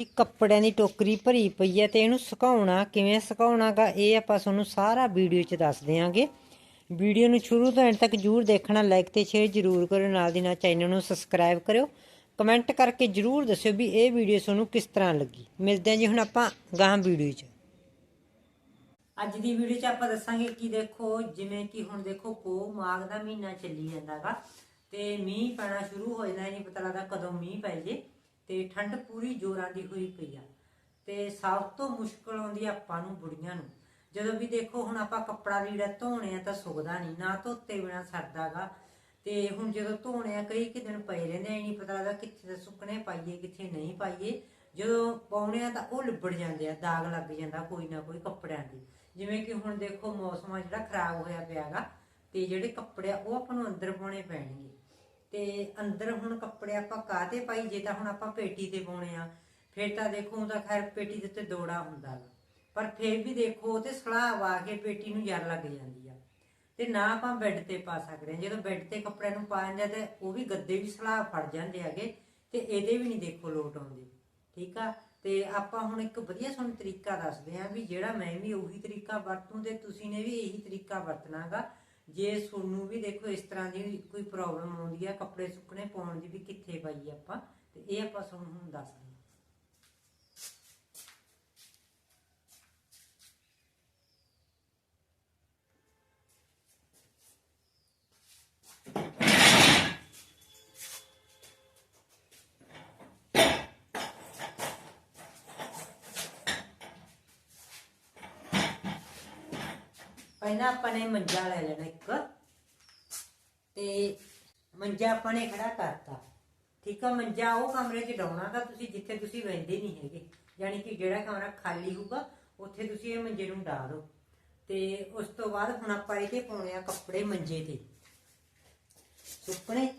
ਕੱਪੜਿਆਂ ਦੀ ਟੋਕਰੀ ਭਰੀ ਪਈ ਹੈ ਤੇ ਇਹਨੂੰ ਸੁਕਾਉਣਾ ਕਿਵੇਂ ਸੁਕਾਉਣਾਗਾ, ਇਹ ਆਪਾਂ ਤੁਹਾਨੂੰ ਸਾਰਾ ਵੀਡੀਓ 'ਚ ਦੱਸ ਦਿਆਂਗੇ। ਵੀਡੀਓ ਨੂੰ ਸ਼ੁਰੂ ਤੋਂ ਐਂਡ ਤੱਕ ਜਰੂਰ ਦੇਖਣਾ ਲਾਈਕ ਤੇ ਸ਼ੇਅਰ ਜਰੂਰ ਕਰੋ ਨਾਲ ਦੀ ਨਾਲ ਚੈਨਲ ਨੂੰ ਸਬਸਕ੍ਰਾਈਬ ਕਰਿਓ। ਕਮੈਂਟ ਕਰਕੇ ਜਰੂਰ ਦੱਸਿਓ ਵੀ ਇਹ ਵੀਡੀਓ ਤੁਹਾਨੂੰ ਕਿਸ ਤਰ੍ਹਾਂ ਲੱਗੀ। ਮਿਲਦੇ ਹਾਂ ਜੀ ਹੁਣ ਆਪਾਂ ਗਾਹਾਂ ਵੀਡੀਓ 'ਚ। ਅੱਜ ਦੀ ਵੀਡੀਓ 'ਚ ਆਪਾਂ ਦੱਸਾਂਗੇ ਕਿ ਦੇਖੋ, ਜਿਵੇਂ ਕਿ ਹੁਣ ਦੇਖੋ ਪੋ ਮਾਘ ਦਾ ਮਹੀਨਾ ਚੱਲੀ ਜਾਂਦਾਗਾ ਤੇ ਮੀਂਹ ਪੈਣਾ ਸ਼ੁਰੂ ਹੋ ਜਾਂਦਾ ਨਹੀਂ ਪਤਾ ਲੱਗਦਾ ਕਦੋਂ ਮੀਂਹ ਪੈ ਜੇ। ਤੇ ਠੰਡ ਪੂਰੀ ਜ਼ੋਰਾਂ ਦੀ ਹੋਈ ਪਈ ਆ। ਤੇ ਸਭ ਤੋਂ ਮੁਸ਼ਕਲ ਆਉਂਦੀ ਆ ਆਪਾਂ ਨੂੰ ਬੁੜੀਆਂ ਨੂੰ। ਜਦੋਂ ਵੀ ਦੇਖੋ ਹੁਣ ਆਪਾਂ ਕੱਪੜਾ ਲੀੜਾ ਧੋਣੇ ਆ ਤਾਂ ਸੁੱਕਦਾ ਨਹੀਂ ਨਾ ਧੋਤੇ ਬਿਨਾ ਸਰਦਾਗਾ ਤੇ ਹੁਣ ਜਦੋਂ ਧੋਣੇ ਆ, ਕਈ ਕਿ ਦਿਨ ਪਏ ਰਹਿੰਦੇ ਆ ਨਹੀਂ ਪਤਾ ਲੱਗਦਾ ਕਿੱਥੇ ਤੇ ਸੁੱਕਣੇ ਪਾਈਏ, ਕਿੱਥੇ ਨਹੀਂ ਪਾਈਏ। ਜਦੋਂ ਪਾਉਣੇ ਆ ਤਾਂ ਉਹ ਲਿਬੜ ਜਾਂਦੇ ਆ, ਦਾਗ ਲੱਗ ਜਾਂਦਾ ਕੋਈ ਨਾ ਕੋਈ ਕੱਪੜਿਆਂ ਦੀ ਜਿਵੇਂ ਕਿ ਹੁਣ ਦੇਖੋ ਮੌਸਮ ਆ ਜਿਹੜਾ ਖਰਾਬ ਹੋਇਆ ਪਿਆਗਾ ਤੇ ਜਿਹੜੇ ਕੱਪੜੇ ਆ ਉਹ ਆਪਾਂ ਨੂੰ ਅੰਦਰ ਪਾਉਣੇ ਪੈਣਗੇ। ਤੇ ਅੰਦਰ ਹੁਣ ਕੱਪੜੇ ਆਪਾਂ ਕਾਹਤੇ ਪਾਈ? ਜੇ ਤਾਂ ਹੁਣ ਆਪਾਂ ਪੇਟੀ ਤੇ ਪਾਉਣੇ ਆ। ਫਿਰ ਤਾਂ ਦੇਖੋ ਉਹਦਾ ਖੈਰ ਪੇਟੀ ਦੇ ਉੱਤੇ ਦੋੜਾ ਹੁੰਦਾ ਗਾ। ਪਰ ਫਿਰ ਵੀ ਦੇਖੋ, ਉਹ ਤੇ ਸਲਾਹ ਆ ਕੇ ਪੇਟੀ ਨੂੰ ਜਰ ਲੱਗ ਜਾਂਦੀ ਆ। ਤੇ ਨਾ ਆਪਾਂ ਬੈੱਡ ਤੇ ਪਾ ਸਕਦੇ ਹਾਂ। ਜਦੋਂ ਬੈੱਡ ਤੇ ਕੱਪੜਿਆਂ ਨੂੰ ਪਾ ਜਾਂਦੇ ਆ, ਤੇ ਉਹ ਵੀ ਗੱਦੇ ਵੀ ਸਲਾਹ ਫੜ ਜਾਂਦੇ ਹੈਗੇ, ਤੇ ਇਹਦੇ ਵੀ ਨਹੀਂ ਦੇਖੋ ਲੋਟ ਆਉਂਦੀ। ਠੀਕ ਆ? ਤੇ ਆਪਾਂ ਹੁਣ ਇੱਕ ਵਧੀਆ ਤੁਹਾਨੂੰ ਤਰੀਕਾ ਦੱਸਦੇ ਆਂ ਵੀ ਜਿਹੜਾ ਮੈਂ ਵੀ ਉਹੀ ਤਰੀਕਾ ਵਰਤੂੰ ਤੇ ਤੁਸੀਂ ਨੇ ਵੀ ਇਹੀ ਤਰੀਕਾ ਵਰਤਣਾਗਾ ਜੇ ਤੁਹਾਨੂੰ ਵੀ ਦੇਖੋ ਇਸ ਤਰ੍ਹਾਂ ਦੀ ਕੋਈ ਪ੍ਰੋਬਲਮ ਆਉਂਦੀ ਆ, ਕੱਪੜੇ ਸੁੱਕਣੇ ਪਾਉਣ ਦੀ ਵੀ ਕਿੱਥੇ ਪਾਈਏ ਆਪਾਂ, ਤੇ ਇਹ ਆਪਾਂ ਤੁਹਾਨੂੰ ਹੁਣ ਦੱਸਦੇ ਹਾਂ ਪਹਿਲਾਂ ਆਪਾਂ ਨੇ ਮੰਜਾ ਲੈ ਲੈਣਾ ਇੱਕ। ਤੇ ਮੰਜਾ ਆਪਾਂ ਨੇ ਖੜਾ ਕਰਤਾ। ਠੀਕ ਆ, ਮੰਜਾ ਉਹ ਕਮਰੇ 'ਚ ਡਾਉਣਾਗਾ ਤੁਸੀਂ ਜਿੱਥੇ ਤੁਸੀਂ ਬੈਠਦੇ ਨਹੀਂ ਹੈਗੇ। ਯਾਨੀ ਕਿ ਜਿਹੜਾ ਕਮਰਾ ਖਾਲੀ ਹੋਊਗਾ, ਉੱਥੇ ਤੁਸੀਂ ਇਹ ਮੰਜੇ ਨੂੰ ਡਾ ਦਿਓ। ਤੇ ਉਸ ਤੋਂ ਬਾਅਦ ਹੁਣ ਆਪਾਂ ਇਹਦੇ ਪਾਉਣੇ ਆ ਕੱਪੜੇ ਮੰਜੇ ਤੇ। ਸੁੱਕਣੇ।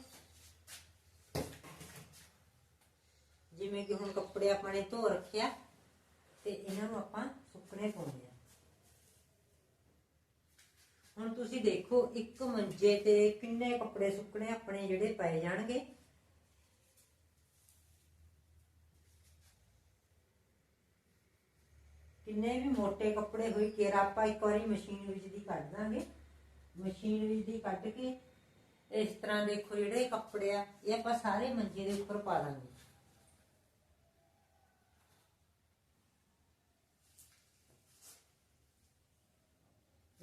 ਜਿਵੇਂ ਕਿ ਹੁਣ ਕੱਪੜੇ ਆਪਾਂ ਨੇ ਧੋ ਰੱਖਿਆ ਤੇ ਇਹਨਾਂ ਨੂੰ ਆਪਾਂ ਸੁੱਕਣੇ ਪਾਉਣੇ ਆ। ਹੁਣ ਤੁਸੀਂ ਦੇਖੋ, ਇੱਕ ਮੰਜੇ ਤੇ ਕਿੰਨੇ ਕੱਪੜੇ ਸੁੱਕਣੇ ਆਪਣੇ ਜਿਹੜੇ ਪਏ ਜਾਣਗੇ। ਕਿੰਨੇ ਵੀ ਮੋٹے ਕੱਪੜੇ ਹੋਈ, ਕੇਰ ਆਪਾਂ ਇੱਕ ਵਾਰੀ ਮਸ਼ੀਨ ਵਿੱਚ ਦੀ ਕੱਢ ਦਾਂਗੇ। ਮਸ਼ੀਨ ਵਿੱਚ ਦੀ ਕੱਢ ਕੇ ਇਸ ਤਰ੍ਹਾਂ ਦੇਖੋ ਜਿਹੜੇ ਕੱਪੜੇ ਆ, ਇਹ ਆਪਾਂ ਸਾਰੇ ਮੰਜੇ ਦੇ ਉੱਪਰ ਪਾ ਦਾਂਗੇ।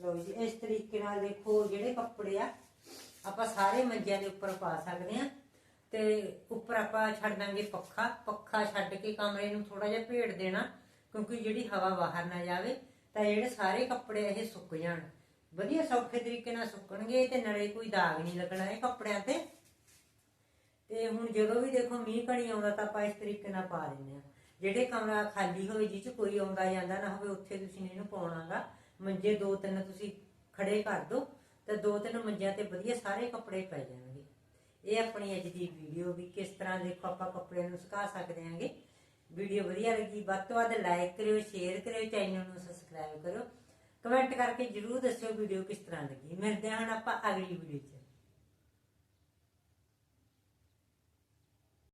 ਲਓ ਜੀ, ਇਸ ਤਰੀਕੇ ਨਾਲ ਦੇਖੋ ਜਿਹੜੇ ਕੱਪੜੇ ਆ, ਆਪਾਂ ਸਾਰੇ ਮੰਜਿਆਂ ਦੇ ਉੱਪਰ ਪਾ ਸਕਦੇ ਆ ਤੇ ਉੱਪਰ ਆਪਾਂ ਛੱਡ ਦਾਂਗੇ ਪੱਖਾ ਪੱਖਾ ਛੱਡ ਕੇ ਕਮਰੇ ਨੂੰ ਥੋੜਾ ਜਿਹਾ ਭੇੜ ਦੇਣਾ, ਕਿਉਂਕਿ ਜਿਹੜੀ ਹਵਾ ਬਾਹਰ ਨਾ ਜਾਵੇ, ਤਾਂ ਜਿਹੜੇ ਸਾਰੇ ਕੱਪੜੇ ਇਹ ਸੁੱਕ ਜਾਣ। ਵਧੀਆ ਸੌਖੇ ਤਰੀਕੇ ਨਾਲ ਸੁੱਕਣਗੇ, ਤੇ ਨਾਲੇ ਕੋਈ ਦਾਗ ਨਹੀਂ ਲੱਗਣਾ ਇਹ ਕੱਪੜਿਆਂ ਤੇ। ਤੇ ਹੁਣ ਜਦੋਂ ਵੀ ਦੇਖੋ ਮੀਂਹ ਕਣੀ ਆਉਂਦਾ, ਤਾਂ ਆਪਾਂ ਇਸ ਤਰੀਕੇ ਨਾਲ ਪਾ ਦਿੰਦੇ ਆ ਜਿਹੜੇ ਕਮਰਾ ਖਾਲੀ ਹੋਵੇ, ਜਿਹ ਚ ਕੋਈ ਆਉਂਦਾ ਜਾਂਦਾ ਨਾ ਹੋਵੇ, ਉੱਥੇ ਤੁਸੀਂ ਇਹਨੂੰ ਪਾਉਣਾਗਾ ਮੰਜੇ ਦੋ ਤਿੰਨ ਤੁਸੀਂ ਖੜੇ ਕਰ ਦਿਓ ਤੇ ਦੋ ਤਿੰਨ ਮੰਜਿਆਂ ਤੇ ਵਧੀਆ ਸਾਰੇ ਕੱਪੜੇ ਪੈ ਜਾਣਗੇ। ਇਹ ਆਪਣੀ ਅੱਜ ਦੀ ਵੀਡੀਓ ਵੀ ਕਿਸ ਤਰ੍ਹਾਂ ਦੇਖੋ ਆਪਾਂ ਕੱਪੜਿਆਂ ਨੂੰ ਸੁਕਾ ਸਕਦੇ ਹਾਂਗੇ। ਵੀਡੀਓ ਵਧੀਆ ਲੱਗੀ, ਵੱਧ ਤੋਂ ਵੱਧ ਲਾਈਕ ਕਰਿਓ ਸ਼ੇਅਰ ਕਰਿਓ ਚੈਨਲ ਨੂੰ ਸਬਸਕ੍ਰਾਈਬ ਕਰੋ ਕਮੈਂਟ ਕਰਕੇ ਜਰੂਰ ਦੱਸਿਓ ਵੀਡੀਓ ਕਿਸ ਤਰ੍ਹਾਂ ਲੱਗੀ। ਮਿਲਦੇ ਹਾਂ ਆਪਾਂ ਅਗਲੀ ਵੀਡੀਓ 'ਚ।